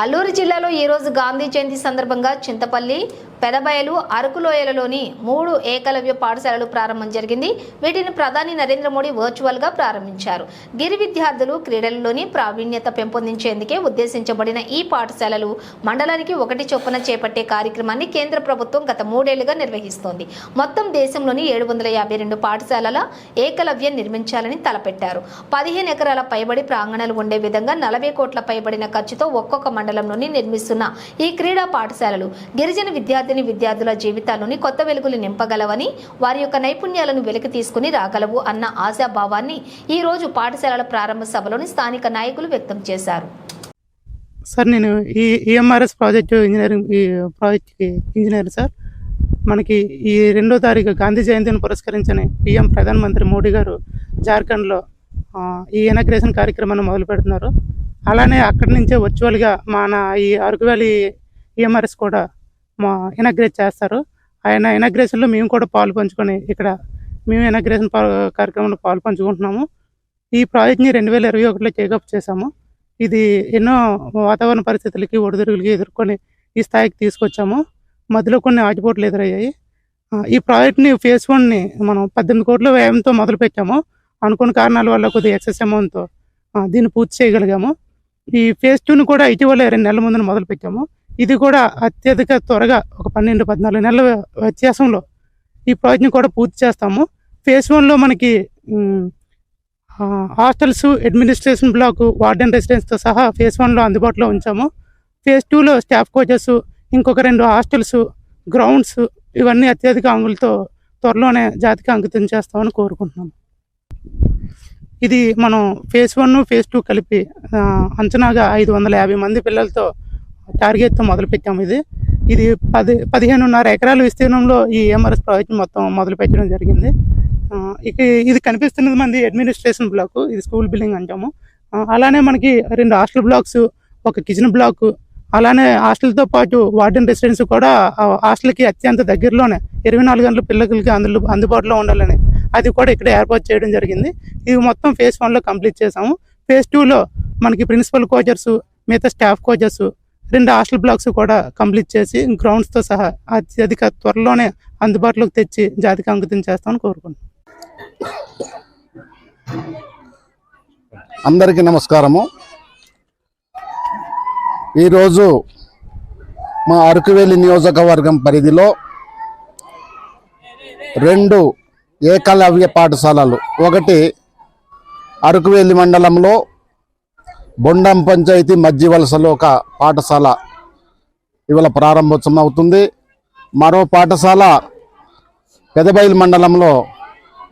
అల్లూరు జిల్లాలో ఈరోజు గాంధీ జయంతి సందర్భంగా చింతపల్లి పెదబయలు అరకులోయలలోని మూడు ఏకలవ్య పాఠశాలలు ప్రారంభం జరిగింది. వీటిని ప్రధాని నరేంద్ర మోడీ వర్చువల్గా ప్రారంభించారు. గిరి విద్యార్థులు క్రీడలలోని ప్రావీణ్యత పెంపొందించేందుకే ఉద్దేశించబడిన ఈ పాఠశాలలు మండలానికి ఒకటి చొప్పున చేపట్టే కార్యక్రమాన్ని కేంద్ర ప్రభుత్వం గత మూడేళ్ళుగా నిర్వహిస్తోంది. మొత్తం దేశంలోని ఏడు వందల యాభై రెండు పాఠశాలల ఏకలవ్యం నిర్మించాలని తలపెట్టారు. పదిహేను ఎకరాల పైబడి ప్రాంగణాలు ఉండే విధంగా నలభై కోట్ల పైబడిన ఖర్చుతో ఒక్కొక్క మండలంలోని నిర్మిస్తున్న ఈ క్రీడా పాఠశాలలు గిరిజన విద్యార్థిని విద్యార్థుల జీవితాల్లోని కొత్త వెలుగులు నింపగలవని వారి యొక్క నైపుణ్యాలను వెలికి తీసుకుని రాగలవు అన్న ఆశాభావాన్ని ఈ రోజు పాఠశాలల ప్రారంభ సభలోని స్థానిక నాయకులు వ్యక్తం చేశారు. సార్ నేను ఈ ఈఎంఆర్ఎస్ ప్రాజెక్టు ఇంజనీరింగ్ ఈ ప్రాజెక్ట్కి ఇంజనీర్ సార్. మనకి ఈ రెండో తారీఖు గాంధీ జయంతిని పురస్కరించని పిఎం ప్రధానమంత్రి మోడీ గారు జార్ఖండ్లో ఈ ఇనాగ్రేషన్ కార్యక్రమాన్ని మొదలు పెడుతున్నారు అలానే అక్కడి నుంచే వర్చువల్గా మన ఈ అరకు వ్యాలీ ఈఎంఆర్ఎస్ కూడా మా ఇనాగ్రేట్ చేస్తారు. ఆయన ఇనాగ్రేషన్లో మేము కూడా పాలు పంచుకొని ఇక్కడ మేము ఇనాగ్రేషన్ కార్యక్రమంలో పాలు పంచుకుంటున్నాము. ఈ ప్రాజెక్ట్ని రెండు వేల ఇరవై ఒకటిలో టేకప్ చేశాము. ఇది ఎన్నో వాతావరణ పరిస్థితులకి ఒడిదుడుకులకి ఎదుర్కొని ఈ స్థాయికి తీసుకొచ్చాము. మధ్యలో కొన్ని ఆటుపోట్లు ఎదురయ్యాయి. ఈ ప్రాజెక్ట్ని ఫేజ్ వన్ని మనం పద్దెనిమిది కోట్ల వ్యయంతో మొదలుపెట్టాము. అనుకున్న కారణాల వల్ల కొద్దిగా ఎక్సెస్ అమౌంట్తో దీన్ని పూర్తి చేయగలిగాము. ఈ ఫేజ్ టూని కూడా ఇటీవల రెండు నెలల ముందున మొదలు పెట్టాము. ఇది కూడా అత్యధిక త్వరగా ఒక పన్నెండు పద్నాలుగు నెలల వ్యత్యాసంలో ఈ ప్రాజెక్ట్ని కూడా పూర్తి చేస్తాము. ఫేజ్ వన్లో మనకి హాస్టల్స్ అడ్మినిస్ట్రేషన్ బ్లాక్ వార్డెన్ రెసిడెన్స్తో సహా ఫేజ్ వన్లో అందుబాటులో ఉంచాము. ఫేజ్ టూలో స్టాఫ్ కోచెస్ ఇంకొక రెండు హాస్టల్స్ గ్రౌండ్స్ ఇవన్నీ అత్యధిక అంగులతో త్వరలోనే జాతికి అంకితం చేస్తామని కోరుకుంటున్నాము. ఇది మనం ఫేజ్ వన్ ఫేజ్ టూ కలిపి అంచనాగా ఐదు వందల యాభై మంది పిల్లలతో టార్గెట్తో మొదలుపెట్టాము ఇది. ఇది పది పదిహేనున్నర ఎకరాల విస్తీర్ణంలో ఈ ఎంఆర్ఎస్ ప్రాజెక్ట్ మొత్తం మొదలుపెట్టడం జరిగింది. ఇక ఇది కనిపిస్తున్నది మంది అడ్మినిస్ట్రేషన్ బ్లాక్ ఇది స్కూల్ బిల్డింగ్ అంటాము. అలానే మనకి రెండు హాస్టల్ బ్లాక్స్ ఒక కిచెన్ బ్లాక్ అలానే హాస్టల్తో పాటు వార్డెన్ రెసిడెన్స్ కూడా హాస్టల్కి అత్యంత దగ్గరలోనే ఇరవై నాలుగు గంటల పిల్లలకి అందులో అందుబాటులో ఉండాలని అది కూడా ఇక్కడ ఏర్పాటు చేయడం జరిగింది. ఇది మొత్తం ఫేజ్ వన్లో కంప్లీట్ చేసాము ఫేజ్ టూలో మనకి ప్రిన్సిపల్ కోచర్స్ మిగతా స్టాఫ్ కోచర్స్ రెండు హాస్టల్ బ్లాక్స్ కూడా కంప్లీట్ చేసి గ్రౌండ్స్తో సహా అత్యధిక త్వరలోనే అందుబాటులోకి తెచ్చి జాతికి అంకితం చేస్తామని కోరుకుంటున్నాం. అందరికీ నమస్కారము. ఈరోజు మా అరకువేలి నియోజకవర్గం పరిధిలో రెండు ఏకలవ్య పాఠశాలలు. ఒకటి అరకువేలి మండలంలో బొండం పంచాయతీ మధ్య వలసలో ఒక పాఠశాల ఇవాళ ప్రారంభోత్సవం అవుతుంది. మరో పాఠశాల పెదబైలు మండలంలో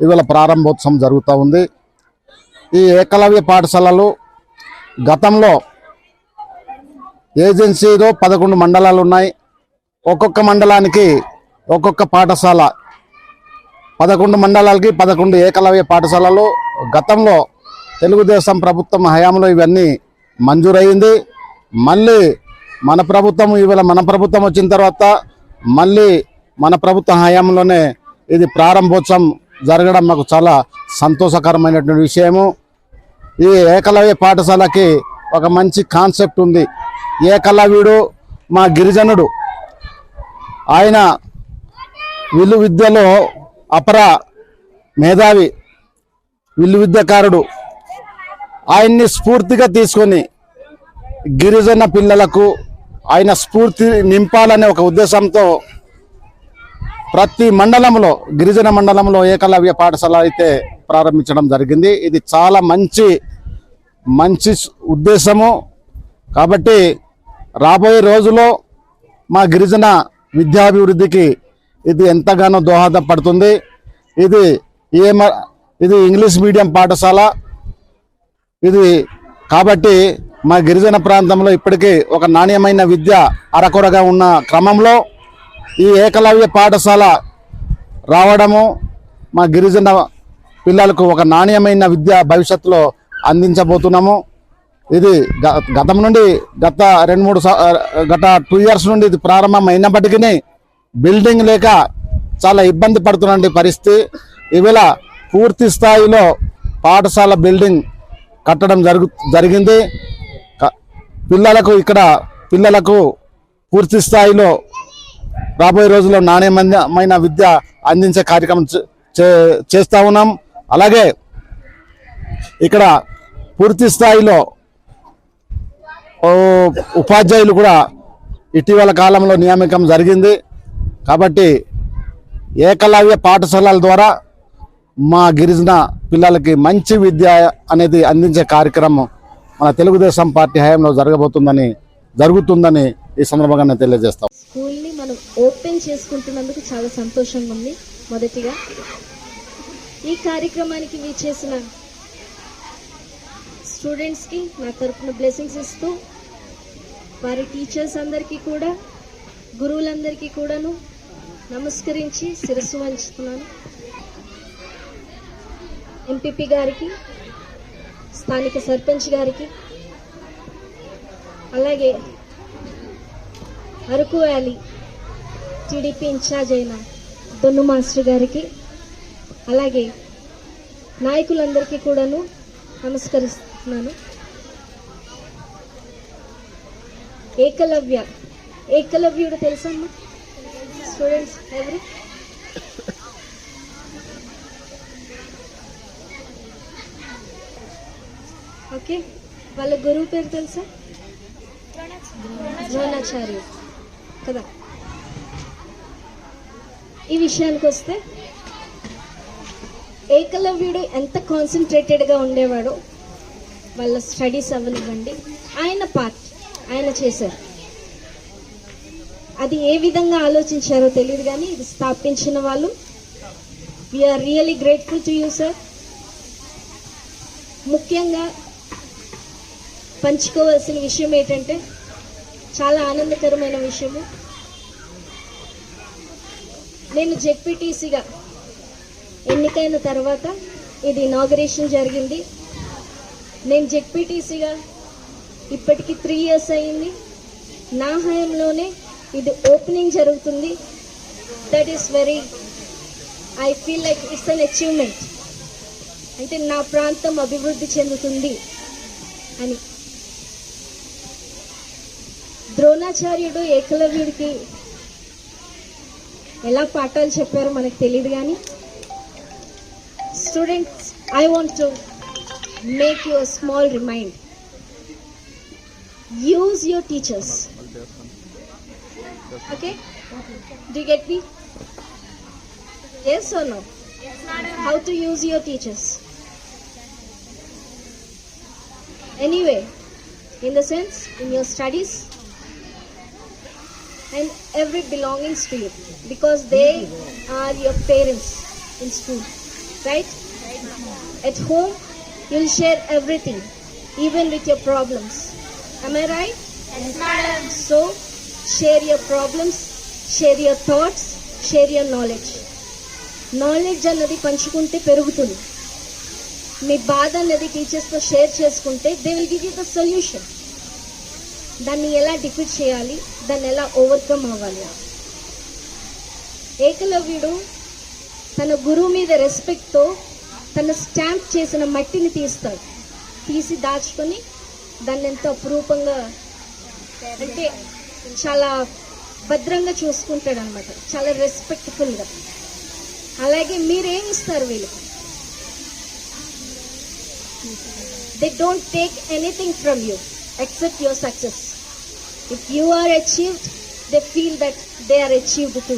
ఇవాళ ప్రారంభోత్సవం జరుగుతూ ఉంది. ఈ ఏకలవ్య పాఠశాలలు గతంలో ఏజెన్సీలో పదకొండు మండలాలు ఉన్నాయి. ఒక్కొక్క మండలానికి ఒక్కొక్క పాఠశాల పదకొండు మండలాలకి పదకొండు ఏకలవ్య పాఠశాలలు. గతంలో తెలుగుదేశం ప్రభుత్వం హయాంలో ఇవన్నీ మంజూరయింది మళ్ళీ మన ప్రభుత్వం ఇవాళ మన ప్రభుత్వం వచ్చిన తర్వాత మళ్ళీ మన ప్రభుత్వ హయాంలోనే ఇది ప్రారంభోత్సవం జరగడం మాకు చాలా సంతోషకరమైనటువంటి విషయము. ఈ ఏకలవ్య పాఠశాలకి ఒక మంచి కాన్సెప్ట్ ఉంది. ఏకలవ్యుడు మా గిరిజనుడు. ఆయన విలు విద్యలో అపర మేధావి విల్లు విద్యకారుడు. ఆయన్ని స్ఫూర్తిగా తీసుకొని గిరిజన పిల్లలకు ఆయన స్ఫూర్తి నింపాలనే ఒక ఉద్దేశంతో ప్రతి మండలంలో గిరిజన మండలంలో ఏకలవ్య పాఠశాల అయితే ప్రారంభించడం జరిగింది. ఇది చాలా మంచి మంచి ఉద్దేశము. కాబట్టి రాబోయే రోజులో మా గిరిజన విద్యాభివృద్ధికి ఇది ఎంతగానో దోహదపడుతుంది. ఇది ఏమ ఇది ఇంగ్లీష్ మీడియం పాఠశాల. ఇది కాబట్టి మా గిరిజన ప్రాంతంలో ఇప్పటికీ ఒక నాణ్యమైన విద్య అరకొరగా ఉన్న క్రమంలో ఈ ఏకలవ్య పాఠశాల రావడము మా గిరిజన పిల్లలకు ఒక నాణ్యమైన విద్య భవిష్యత్తులో అందించబోతున్నాము. ఇది గ- గతం నుండి గత రెండు మూడు గత టూ ఇయర్స్ నుండి ఇది ప్రారంభం అయినప్పటికీ బిల్డింగ్ లేక చాలా ఇబ్బంది పడుతున్నటువంటి పరిస్థితి. ఇవాళ పూర్తి స్థాయిలో పాఠశాల బిల్డింగ్ కట్టడం జరుగు జరిగింది. పిల్లలకు ఇక్కడ పిల్లలకు పూర్తి స్థాయిలో రాబోయే రోజుల్లో నాణ్యమైన విద్య అందించే కార్యక్రమం చే- చేస్తా ఉన్నాం. అలాగే ఇక్కడ పూర్తి స్థాయిలో ఉపాధ్యాయులు కూడా ఇటీవల కాలంలో నియామకం జరిగింది. కాబట్టి ఏకలవ్య పాఠశాలల ద్వారా మా గిరిజన పిల్లలకి మంచి విద్య అనేది అందించే కార్యక్రమం మన తెలుగుదేశం పార్టీ హయాంలో జరగబోతుందని జరుగుతుందని ఈ సందర్భంగా నేను తెలియజేస్తాం. స్కూల్ని మనం ఓపెన్ చేసుకుంటున్నందుకు చాలా సంతోషంగా ఉంది మొదటిగా. ఈ కార్యక్రమానికి మీ చేసిన స్టూడెంట్స్కి నా తరఫున బ్లెస్సింగ్స్ ఇస్తూ వారి టీచర్స్ అందరికీ కూడా గురువులందరికీ కూడాను నమస్కరించి శిరస్సు వంచుతున్నాను. ఎంపీపీ గారికి స్థానిక సర్పంచ్ గారికి అలాగే అరకు వ్యాలీ టీడీపీ ఇన్ఛార్జ్ అయిన దొన్ను మాస్టర్ గారికి అలాగే నాయకులందరికీ కూడాను నమస్కరిస్తున్నాను. ఏకలవ్య ఏకలవ్యుడు తెలుసమ్మా? స్టూడెంట్స్ ఓకే వాళ్ళ గురువు పేరు తెలుసా? ద్రోణాచార్యుడు కదా. ఈ విషయానికి వస్తే ఏకలవ్యుడు ఎంత కాన్సన్ట్రేటెడ్గా ఉండేవాడో వాళ్ళ స్టడీస్ అవ్వనివ్వండి ఆయన పార్ట్ ఆయన చేశారు. అది ఏ విధంగా ఆలోచించారో తెలియదు కానీ ఇది స్థాపించిన వాళ్ళు. We are really grateful to you sir ముఖ్యంగా పంచుకోవాల్సిన విషయం ఏంటంటే చాలా ఆనందకరమైన విషయము. నేను జెడ్పీటీసీగా ఎన్నికైన తర్వాత ఇది ఇనాగరేషన్ జరిగింది. నేను జెడ్పీటీసీగా ఇప్పటికి త్రీ ఇయర్స్ అయింది. నా హయంలోనే ఇది ఓపెనింగ్ జరుగుతుంది. That is very I feel like it's an achievement అంటే నా ప్రాంతం అభివృద్ధి చెందుతుంది అని. ద్రోణాచార్యుడు ఏకలవ్యుడికి ఎలా పాఠాలు చెప్పారో మనకు తెలియదు కానీ students I want to make you small remind use your teachers Okay? Do you get me? Yes or no? Yes, madam. How to use your teachers? Anyway, in the sense, in your studies, and every belongings to you because they are your parents in school, right? At home, you'll share everything, even with your problems. Am I right? Yes, madam. So, share your problems share your thoughts share your knowledge knowledge అన్నది పంచుకుంటే పెరుగుతుంది. మీ బాధ అన్నది టీచర్స్తో share చేసుకుంటే they will give you the solution దాన్ని ఎలా డిఫీట్ చేయాలి దాన్ని ఎలా ఓవర్కమ్ అవ్వాలి. ఏకలవ్యుడు తన గురువు మీద రెస్పెక్ట్తో తన స్టాంప్ చేసిన మట్టిని తీస్తాడు. తీసి దాచుకొని దాన్ని ఎంతో అపురూపంగా అంటే చాలా భద్రంగా చూసుకుంటాడు అనమాట చాలా రెస్పెక్ట్ఫుల్గా అలాగే మీరేం ఇస్తారు వీళ్ళు? They don't take anything from you except your success if you are achieved they feel that they are achieved too